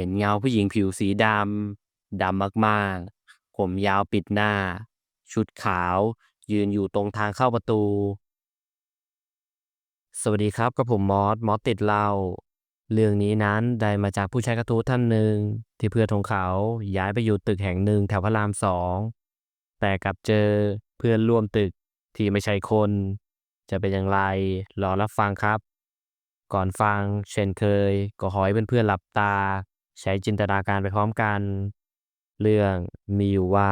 เห็นเงาผู้หญิงผิวสีดำ ดำมากๆ ผมยาวปิดหน้า ชุดขาว ยืนอยู่ตรงทางเข้าประตู สวัสดีครับกับผมมอส มอสติดเล้าเรื่องนี้นั้นได้มาจากผู้ใช้กระทู้ท่านหนึ่ง ที่เพื่อนของเขาย้ายไปอยู่ตึกแห่งหนึ่งแถวพระรามสอง แต่กลับเจอเพื่อนร่วมตึกที่ไม่ใช่คน จะเป็นอย่างไร รอรับฟังครับ ก่อนฟังเช่นเคย ก็ขอให้เพื่อนๆหลับตา ใช้จินตนาการไปพร้อมกัน เรื่องมีอยู่ว่า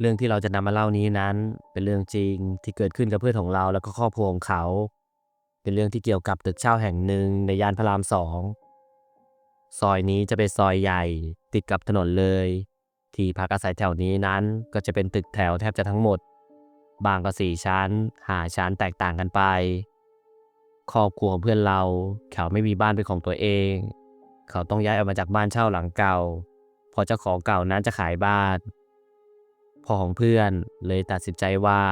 เรื่องที่เราจะนำมาเล่านี้นั้น เป็นเรื่องจริงที่เกิดขึ้นกับเพื่อนของเราแล้วก็ครอบครัวของเขา เป็นเรื่องที่เกี่ยวกับตึกเช่าแห่งหนึ่งในย่านพระรามสองซอยนี้จะเป็นซอยใหญ่ติดกับถนนเลย ที่พักอาศัยแถวนี้นั้นก็จะเป็นตึกแถวแทบจะทั้งหมด บางก็สี่ชั้น หาชั้นแตกต่างกันไป ครอบครัวของเพื่อนเราเขาไม่มีบ้านเป็นของตัวเอง เขาต้องย้ายออกมาจากบ้านเช่าหลังเก่าเพราะเจ้าของเก่านั้นจะขายบ้านพ่อของเพื่อนเลยตัดสินใจว่า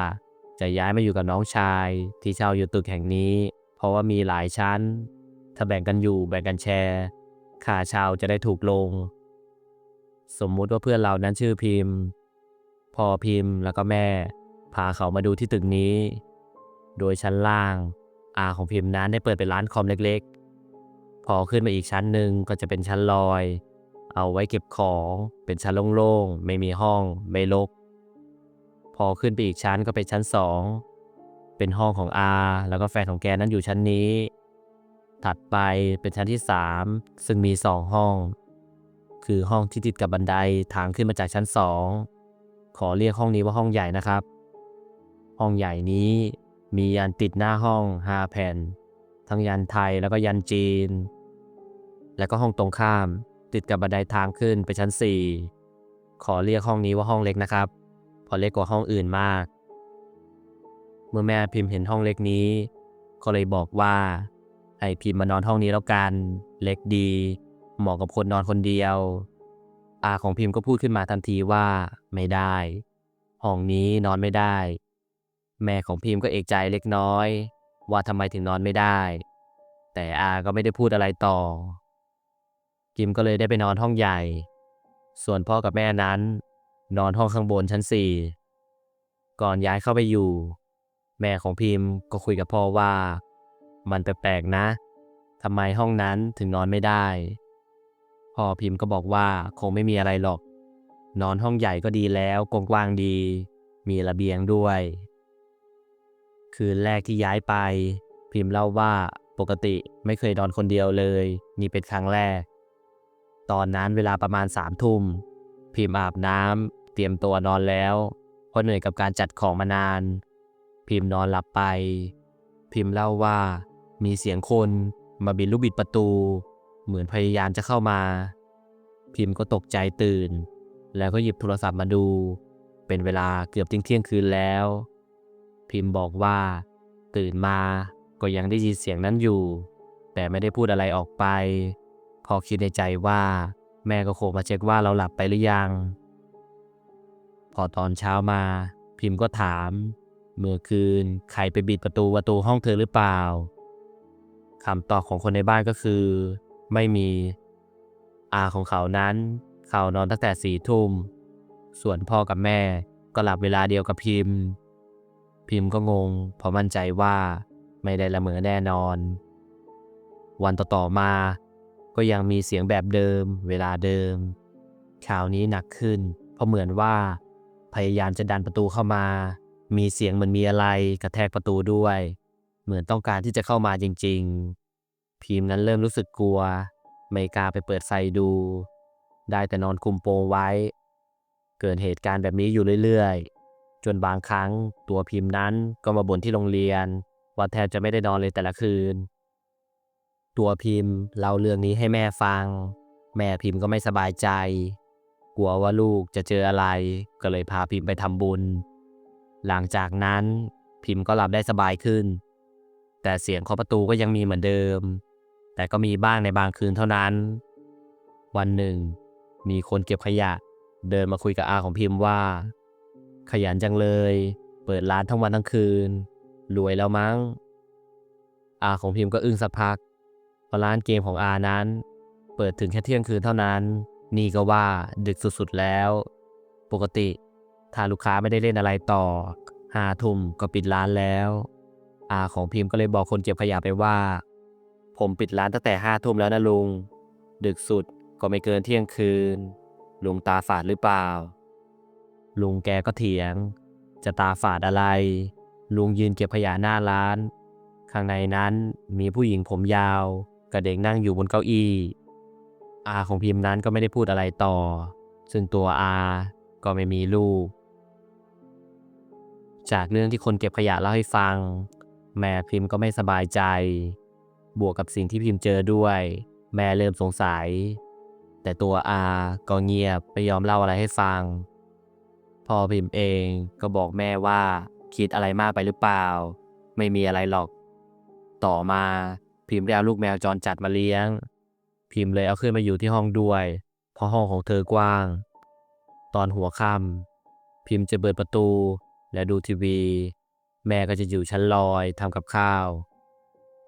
จะย้ายมาอยู่กับน้องชาย ที่เช่าอยู่ตึกแห่งนี้ เพราะว่ามีหลายชั้น ถ้าแบ่งกันอยู่แบ่งกันแชร์ค่าเช่าจะได้ถูกลง สมมุติว่าเพื่อนเรานั้นชื่อพิมพ์พอพิมพ์แล้วก็แม่ พาเขามาดูที่ตึกนี้ โดยชั้นล่างอาของพิมพ์นั้นได้เปิดเป็นร้านคอมเล็ก พอขึ้นมาอีกชั้นหนึ่งก็จะเป็นชั้นลอย เอาไว้เก็บของ เป็นชั้นโล่งๆ ไม่มีห้อง ไม่รกพอขึ้นไปอีกชั้นก็เป็นชั้นสอง เป็นห้องของอาแล้วก็แฟนของแกนั้นอยู่ชั้นนี้ ถัดไปเป็นชั้นที่สามซึ่งมีสองห้อง คือห้องที่ติดกับบันไดทางขึ้นมาจากชั้นสอง ขอเรียกห้องนี้ว่าห้องใหญ่นะครับ ห้องใหญ่นี้มียันติดหน้าห้องห้าแผ่น ทั้งยันไทยแล้วก็ยันจีน แล้วก็ห้องตรงข้าม ติดกับบันไดทางขึ้นไปชั้น 4 ขอเรียกห้องนี้ว่าห้องเล็กนะครับเพราะเล็กกว่าห้องอื่นมาก เมื่อแม่พิมพ์เห็นห้องเล็กนี้ ก็เลยบอกว่าให้พิมพ์มานอนห้องนี้แล้วกัน เล็กดี เหมาะกับคนนอนคนเดียว อาของพิมพ์ก็พูดขึ้นมาทันทีว่าไม่ได้ ห้องนี้นอนไม่ได้ แม่ของพิมพ์ก็เอกใจเล็กน้อย ว่าทำไมถึงนอนไม่ได้ แต่อาก็ไม่ได้พูดอะไรต่อพิมก็เลยได้ไปนอนห้องใหญ่ ส่วนพ่อกับแม่นั้น นอนห้องข้างบนชั้นสี่ก่อนย้ายเข้าไปอยู่ แม่ของพิมพ์ก็คุยกับพ่อว่า มันแปลกๆนะทำไมห้องนั้นถึงนอนไม่ได้พ่อพิมพ์ก็บอกว่าคงไม่มีอะไรหรอก นอนห้องใหญ่ก็ดีแล้วกว้างๆดี มีระเบียงด้วย คืนแรกที่ย้ายไป พิมพ์เล่าว่าปกติไม่เคยนอนคนเดียวเลย นี่เป็นครั้งแรก ตอนนั้นเวลาประมาณสามทุ่ม พิมพ์อาบน้ำเตรียมตัวนอนแล้วเพราะเหนื่อยกับการจัดของมานาน พิมพ์นอนหลับไป พิมพ์เล่าว่า มีเสียงคนมาบิดลูกบิดประตู เหมือนพยายามจะเข้ามา พิมพ์ก็ตกใจตื่น แล้วก็หยิบโทรศัพท์มาดู เป็นเวลาเกือบเที่ยงคืนแล้ว พิมพ์บอกว่า ตื่นมาก็ยังได้ยินเสียงนั้นอยู่ แต่ไม่ได้พูดอะไรออกไป พอคิดในใจว่า แม่ก็คงมาเช็คว่าเราหลับไปหรือยัง พอตอนเช้ามา พิมพ์ก็ถาม เมื่อคืนใครไปบิดประตูประตูห้องเธอหรือเปล่าคำตอบของคนในบ้านก็คือ ไม่มี อาของเขานั้นเขานอนตั้งแต่สี่ทุ่ม ส่วนพ่อกับแม่ก็หลับเวลาเดียวกับพิมพ์ พิมพ์ก็งง เพราะมั่นใจว่าไม่ได้ละเมอแน่นอน วันต่อๆมา ก็ยังมีเสียงแบบเดิม เวลาเดิมข่าวนี้หนักขึ้น เพราะเหมือนว่า พยายามจะดันประตูเข้ามา มีเสียงเหมือนมีอะไรกระแทกประตูด้วย เหมือนต้องการที่จะเข้ามาจริง ๆ พิมพ์นั้นเริ่มรู้สึกกลัว ไม่กล้าไปเปิดไฟดู ได้แต่นอนคุมโปงไว้ เกิดเหตุการณ์แบบนี้อยู่เรื่อยๆ จนบางครั้งตัวพิมพ์นั้นก็มาบ่นที่โรงเรียน ว่าแทบจะไม่ได้นอนเลยแต่ละคืน ตัวพิมพ์เล่าเรื่องนี้ให้แม่ฟัง แม่พิมพ์ก็ไม่สบายใจ กลัวว่าลูกจะเจออะไรก็เลยพาพิมพ์ไปทำบุญ หลังจากนั้นพิมพ์ก็หลับได้สบายขึ้น แต่เสียงเคาะประตูก็ยังมีเหมือนเดิม แต่ก็มีบ้างในบางคืนเท่านั้น วันหนึ่ง มีคนเก็บขยะ เดินมาคุยกับอาของพิมพ์ว่า ขยันจังเลย เปิดร้านทั้งวันทั้งคืน รวยแล้วมั้ง อาของพิมพ์ก็อึ้งสักพักเพราะร้านเกมของอานั้น เปิดถึงแค่เที่ยงคืนเท่านั้น นี่ก็ว่าดึกสุดๆแล้ว ปกติ ถ้าลูกค้าไม่ได้เล่นอะไรต่อห้าทุ่มก็ปิดร้านแล้ว อาของพิมพ์ก็เลยบอกคนเก็บขยะไปว่า ผมปิดร้านตั้งแต่ห้าทุ่มแล้วนะลุง ดึกสุดก็ไม่เกินเที่ยงคืน ลุงตาฝาดหรือเปล่า ลุงแกก็เถียง จะตาฝาดอะไร ลุงยืนเก็บขยะหน้าร้าน ข้างในนั้นมีผู้หญิงผมยาวกับเด็กนั่งอยู่บนเก้าอี้ อาของพิมพ์นั้นก็ไม่ได้พูดอะไรต่อ ซึ่งตัวอาก็ไม่มีลูก จากเรื่องที่คนเก็บขยะเล่าให้ฟัง แม่พิมพ์ก็ไม่สบายใจ บวกกับสิ่งที่พิมพ์เจอด้วย แม่เริ่มสงสัย แต่ตัวอาก็เงียบไม่ยอมเล่าอะไรให้ฟัง พ่อพิมพ์เองก็บอกแม่ว่าคิดอะไรมากไปหรือเปล่า ไม่มีอะไรหรอก ต่อมาพิมพ์ได้เอาลูกแมวจรจัดมาเลี้ยง พิมพ์เลยเอาขึ้นมาอยู่ที่ห้องด้วย เพราะห้องของเธอกว้าง ตอนหัวค่ำพิมพ์จะเปิดประตูและดูทีวี แม่ก็จะอยู่ชั้นลอยทำกับข้าว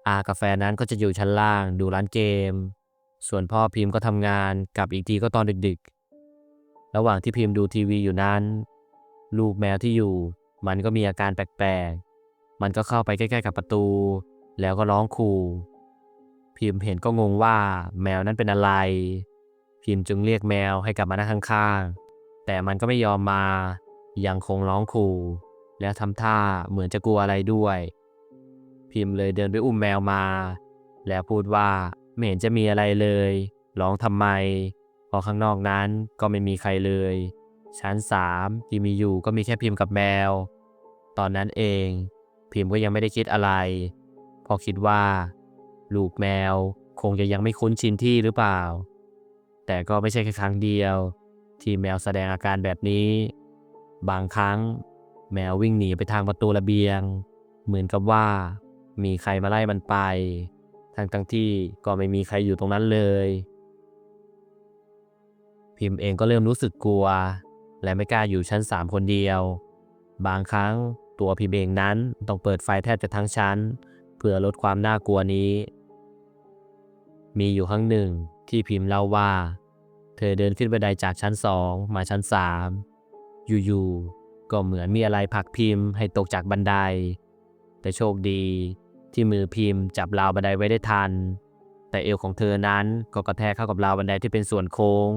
อากาแฟนั้นก็จะอยู่ชั้นล่างดูร้านเกม ส่วนพ่อพิมพ์ก็ทำงานกลับอีกทีก็ตอนดึกๆ ระหว่างที่พิมพ์ดูทีวีอยู่นั้น ลูกแมวที่อยู่ มันก็มีอาการแปลกๆ มันก็เข้าไปใกล้ๆกับประตู แล้วก็ร้องขู่พิมพ์เห็นก็งงว่าแมวนั้นเป็นอะไร พิมพ์จึงเรียกแมวให้กลับมานั่งข้างๆ แต่มันก็ไม่ยอมมา ยังคงร้องขู่ แล้วทำท่าเหมือนจะกลัวอะไรด้วย พิมพ์เลยเดินไปอุ้มแมวมา แล้วพูดว่าไม่เห็นจะมีอะไรเลย ร้องทำไม พอข้างนอกนั้นก็ไม่มีใครเลย ชั้นสามที่มีอยู่ก็มีแค่พิมพ์กับแมว ตอนนั้นเองพิมพ์ก็ยังไม่ได้คิดอะไร พอคิดว่า ลูกแมวคงจะยังไม่คุ้นชินที่หรือเปล่า แต่ก็ไม่ใช่แค่ครั้งเดียว ที่แมวแสดงอาการแบบนี้ บางครั้ง แมววิ่งหนีไปทางประตูระเบียง เหมือนกับว่า มีใครมาไล่มันไป ทั้งทั้งที่ก็ไม่มีใครอยู่ตรงนั้นเลย พิมพ์เองก็เริ่มรู้สึกกลัว และไม่กล้าอยู่ชั้นสามคนเดียว บางครั้งตัวพิมพ์เองนั้นต้องเปิดไฟแทบจะทั้งชั้น เพื่อลดความน่ากลัวนี้ มีอยู่ครั้งหนึ่งที่พิมพ์เล่าว่า เธอเดินขึ้นบันไดจากชั้นสองมาชั้นสามอยู่ๆก็เหมือนมีอะไรผลักพิมพ์ให้ตกจากบันได แต่โชคดีที่มือพิมพ์จับราวบันไดไว้ได้ทัน แต่เอวของเธอนั้นก็กระแทกเข้ากับราวบันไดที่เป็นส่วนโค้ง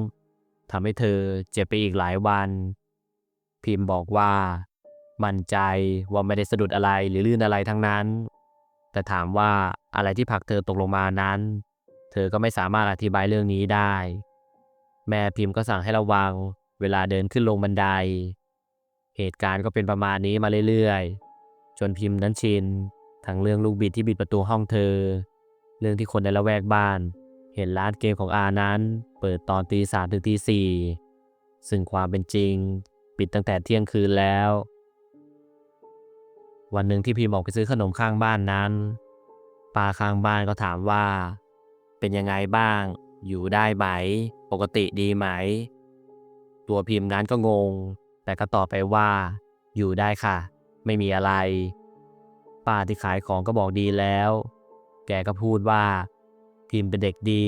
ทำให้เธอเจ็บไปอีกหลายวัน พิมพ์บอกว่า มั่นใจว่าไม่ได้สะดุดอะไรหรือลื่นอะไรทั้งนั้น แต่ถามว่าอะไรที่ผลักเธอตกลงมานั้น เธอก็ไม่สามารถอธิบายเรื่องนี้ได้ แม่พิมพ์ก็สั่งให้ระวัง เวลาเดินขึ้นลงบันได เหตุการณ์ก็เป็นประมาณนี้มาเรื่อยๆ จนพิมพ์นั้นชินทั้งเรื่องลูกบิดที่บิดประตูห้องเธอ เรื่องที่คนในละแวกบ้าน ห็นร้านเกมของอานั้น เปิดตอนตีสามถึงตีสี่ซึ่งความเป็นจริง ปิดตั้งแต่เที่ยงคืนแล้ว วันหนึ่งที่พิมออกไปซื้อขนมข้างบ้านนั้นป้าข้างบ้านก็ถามว่า เป็นยังไงบ้าง อยู่ได้ไหม ปกติดีไหม ตัวพิมพ์นั้นก็งง แต่ก็ตอบไปว่า อยู่ได้ค่ะ ไม่มีอะไรป้าที่ขายของก็บอกดีแล้ว แกก็พูดว่า พิมพ์เป็นเด็กดี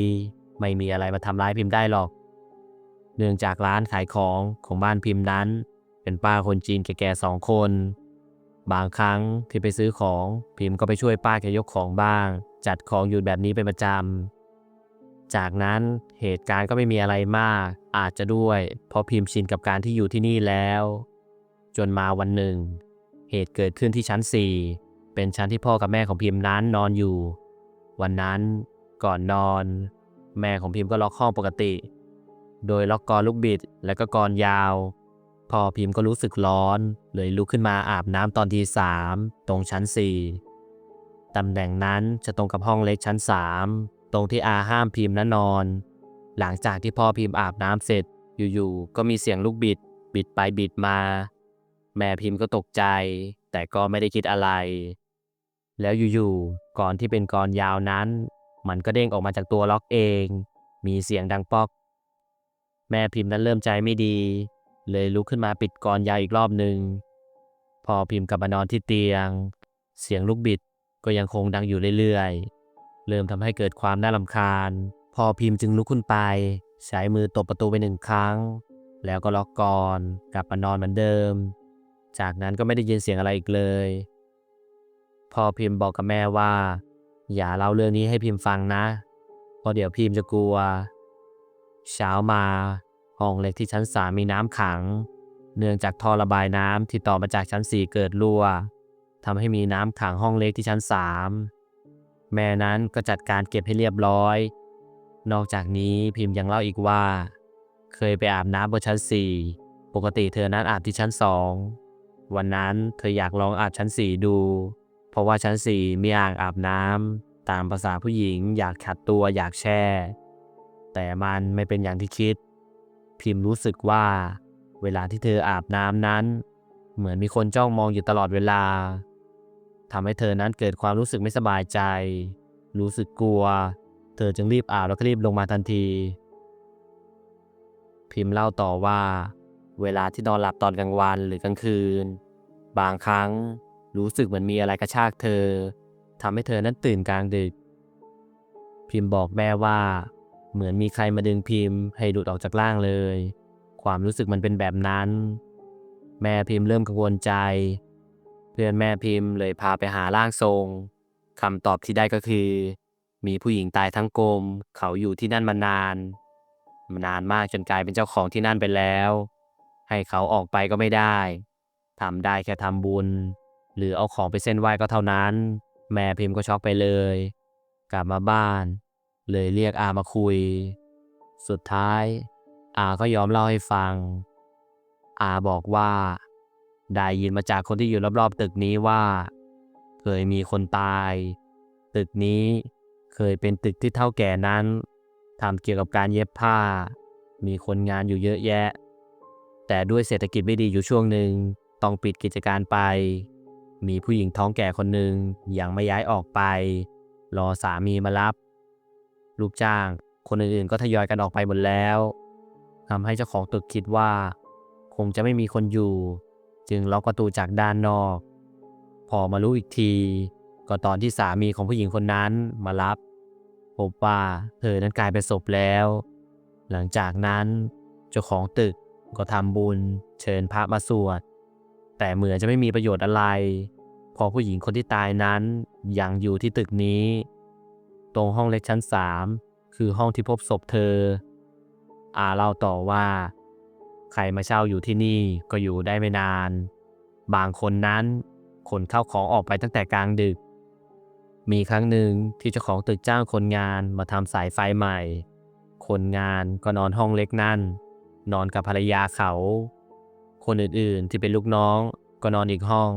ไม่มีอะไรมาทำร้ายพิมพ์ได้หรอก เนื่องจากร้านขายของของบ้านพิมพ์นั้น เป็นป้าคนจีนแก่ๆสองคน บางครั้งที่ไปซื้อของพิมพ์ก็ไปช่วยป้าแกยกของบ้าง จัดของอยู่แบบนี้เป็นประจำ จากนั้นเหตุการณ์ก็ไม่มีอะไรมาก อาจจะด้วย เพราะพิมพ์ชินกับการที่อยู่ที่นี่แล้ว จนมาวันหนึ่ง เหตุเกิดขึ้นที่ชั้น4เป็นชั้นที่พ่อกับแม่ของพิมพ์นั้นนอนอยู่ วันนั้น ก่อนนอน แม่ของพิมพ์ก็ล็อกห้องปกติ โดยล็อกกรลูกบิดและก็กรยาว พอพิมพ์ก็รู้สึกร้อน เลยลุกขึ้นมาอาบน้ำตอนทีสามตรงชั้น4ตำแหน่งนั้นจะตรงกับห้องเล็กชั้น3ตรงที่อาห้ามพิมพ์นั้นนอน หลังจากที่พ่อพิมพ์อาบน้ำเสร็จอยู่ๆก็มีเสียงลูกบิด บิดไปบิดมา แม่พิมพ์ก็ตกใจ แต่ก็ไม่ได้คิดอะไร แล้วอยู่ๆก่อนที่เป็นกรยาวนั้น มันก็เด้งออกมาจากตัวล็อกเอง มีเสียงดังป๊อก แม่พิมพ์นั้นเริ่มใจไม่ดี เลยลุกขึ้นมาปิดกรยาอีกรอบหนึ่ง พอพิมพ์กลับมานอนที่เตียง เสียงลูกบิดก็ยังคงดังอยู่เรื่อยๆ เริ่มทำให้เกิดความน่ารำคาญ พอพิมพ์จึงลุกขึ้นไป ใช้มือตบประตูไปหนึ่งครั้ง แล้วก็ล็อกกลอนกลับมานอนเหมือนเดิม จากนั้นก็ไม่ได้ยินเสียงอะไรอีกเลย พอพิมพ์บอกกับแม่ว่า อย่าเล่าเรื่องนี้ให้พิมพ์ฟังนะ เพราะเดี๋ยวพิมพ์จะกลัว เช้ามาห้องเล็กที่ชั้นสามมีน้ำขัง เนื่องจากท่อระบายน้ำที่ต่อมาจากชั้นสี่เกิดรั่วทำให้มีน้ำขังห้องเล็กที่ชั้นสามแม่นั้นก็จัดการเก็บให้เรียบร้อย นอกจากนี้พิมพ์ยังเล่าอีกว่า เคยไปอาบน้ำบนชั้นสี่ปกติเธอนั้นอาบที่ชั้นสองวันนั้นเธออยากลองอาบชั้นสี่ดู เพราะว่าชั้นสี่มีอ่างอาบน้ำตามภาษาผู้หญิงอยากขัดตัวอยากแช่ แต่มันไม่เป็นอย่างที่คิด พิมพ์รู้สึกว่า เวลาที่เธออาบน้ำนั้น เหมือนมีคนจ้องมองอยู่ตลอดเวลาทำให้เธอนั้นเกิดความรู้สึกไม่สบายใจ รู้สึกกลัว เธอจึงรีบอาบแล้วก็รีบลงมาทันที พิมพ์เล่าต่อว่า เวลาที่นอนหลับตอนกลางวันหรือกลางคืน บางครั้ง รู้สึกเหมือนมีอะไรกระชากเธอทำให้เธอนั้นตื่นกลางดึก พิมพ์บอกแม่ว่า เหมือนมีใครมาดึงพิมพ์ ให้หลุดออกจากร่างเลย ความรู้สึกมันเป็นแบบนั้น แม่พิมพ์เริ่มกังวลใจ เพื่อนแม่พิมพ์เลยพาไปหาร่างทรงคำตอบที่ได้ก็คือ มีผู้หญิงตายทั้งกลม เขาอยู่ที่นั่นมานานมานานมากจนกลายเป็นเจ้าของที่นั่นไปแล้ว ให้เขาออกไปก็ไม่ได้ทำได้แค่ทำบุญ หรือเอาของไปเส้นไหว้ก็เท่านั้น แม่พิมพ์ก็ช็อกไปเลย กลับมาบ้าน เลยเรียกอามาคุย สุดท้าย อาก็ยอมเล่าให้ฟัง อาบอกว่า ได้ยินมาจากคนที่อยู่รอบๆตึกนี้ว่า เคยมีคนตาย ตึกนี้เคยเป็นตึกที่เท่าแก่นั้นทำเกี่ยวกับการเย็บผ้า มีคนงานอยู่เยอะแยะ แต่ด้วยเศรษฐกิจไม่ดีอยู่ช่วงหนึ่งต้องปิดกิจการไป มีผู้หญิงท้องแก่คนหนึ่งยังไม่ย้ายออกไป รอสามีมารับ ลูกจ้าง คนอื่นๆก็ทยอยกันออกไปหมดแล้วทำให้เจ้าของตึกคิดว่า คงจะไม่มีคนอยู่ จึงล็อกประตูจากด้านนอก พอมารู้อีกที ก็ตอนที่สามีของผู้หญิงคนนั้นมารับพบว่าเธอนั้นกลายเป็นศพแล้ว หลังจากนั้น เจ้าของตึกก็ทำบุญ เชิญพระมาสวด แต่เหมือนจะไม่มีประโยชน์อะไรเพอผู้หญิงคนที่ตายนั้นยังอยู่ที่ตึกนี้ ตรงห้องเล็กชั้นสามคือห้องที่พบศพเธอ อาเล่าต่อว่า ใครมาเช่าอยู่ที่นี่ก็อยู่ได้ไม่นาน บางคนนั้นขนเข้าของออกไปตั้งแต่กลางดึก มีครั้งหนึ่งที่เจ้าของตึกจ้างคนงานมาทำสายไฟใหม่ คนงานก็นอนห้องเล็กนั่น นอนกับภรรยาเขา คนอื่นๆ ที่เป็นลูกน้องก็นอนอีกห้อง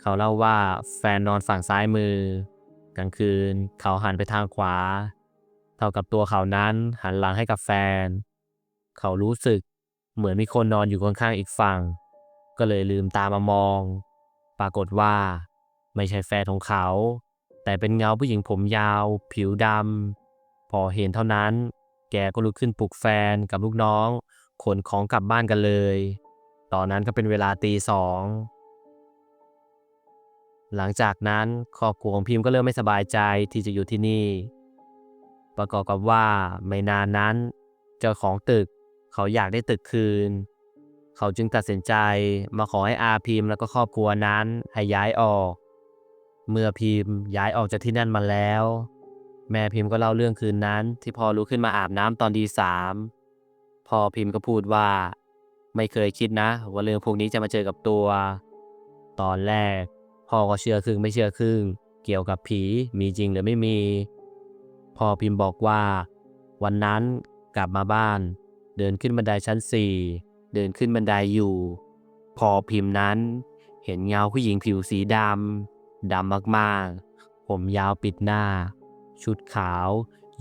เขาเล่าว่าแฟนนอนฝั่งซ้ายมือ กลางคืนเขาหันไปทางขวา เท่ากับตัวเขานั้นหันหลังให้กับแฟน เขารู้สึกเหมือนมีคนนอนอยู่ข้างๆอีกฝั่ง ก็เลยลืมตามามอง ปรากฏว่า ไม่ใช่แฟนของเขา แต่เป็นเงาผู้หญิงผมยาว ผิวดำพอเห็นเท่านั้น แกก็ลุกขึ้นปลุกแฟนกับลูกน้องขนของกลับบ้านกันเลย ตอนนั้นก็เป็นเวลาตีสอง หลังจากนั้นครอบครัวของพิมพ์ก็เริ่มไม่สบายใจที่จะอยู่ที่นี่ ประกอบกับว่าไม่นานนั้น เจ้าของตึกเขาอยากได้ตึกคืน เขาจึงตัดสินใจมาขอให้อาพิมพ์แล้วก็ครอบครัวนั้นให้ย้ายออก เมื่อพิมพ์ย้ายออกจากที่นั่นมาแล้ว แม่พิมพ์ก็เล่าเรื่องคืนนั้น ที่พอลุกขึ้นมาอาบน้ำตอนดีสามพอพิมพ์ก็พูดว่า ไม่เคยคิดนะ ว่าเรื่องพวกนี้จะมาเจอกับตัว ตอนแรก พ่อก็เชื่อครึ่งไม่เชื่อครึ่ง เกี่ยวกับผีมีจริงหรือไม่มี พ่อพิมพ์บอกว่า วันนั้นกลับมาบ้าน เดินขึ้นบันไดชั้นสี่เดินขึ้นบันไดอยู่ พอพิมพ์นั้น เห็นเงาผู้หญิงผิวสีดำดำมากๆ ผมยาวปิดหน้า ชุดขาว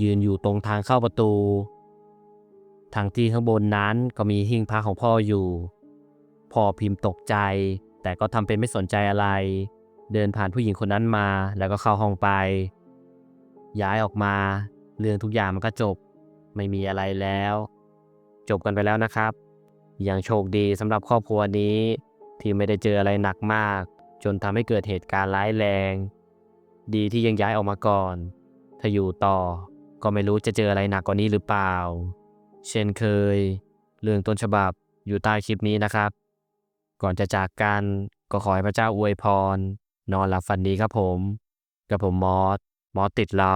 ยืนอยู่ตรงทางเข้าประตู ทางที่ข้างบนนั้นก็มีหิ้งพระของพ่ออยู่ พ่อพิมพ์ตกใจ แต่ก็ทำเป็นไม่สนใจอะไร เดินผ่านผู้หญิงคนนั้นมาแล้วก็เข้าห้องไป ย้ายออกมา เรื่องทุกอย่างมันก็จบ ไม่มีอะไรแล้ว จบกันไปแล้วนะครับยังโชคดีสำหรับครอบครัวนี้ ที่ไม่ได้เจออะไรหนักมาก จนทำให้เกิดเหตุการณ์ร้ายแรง ดีที่ยังย้ายออกมาก่อน ถ้าอยู่ต่อก็ไม่รู้จะเจออะไรหนักกว่านี้หรือเปล่า เช่นเคย เรื่องต้นฉบับอยู่ใต้คลิปนี้นะครับ ก่อนจะจากกันก็ขอให้พระเจ้าอวยพร นอนหลับฝันดีครับผม กับผมมอส มอสติดเรา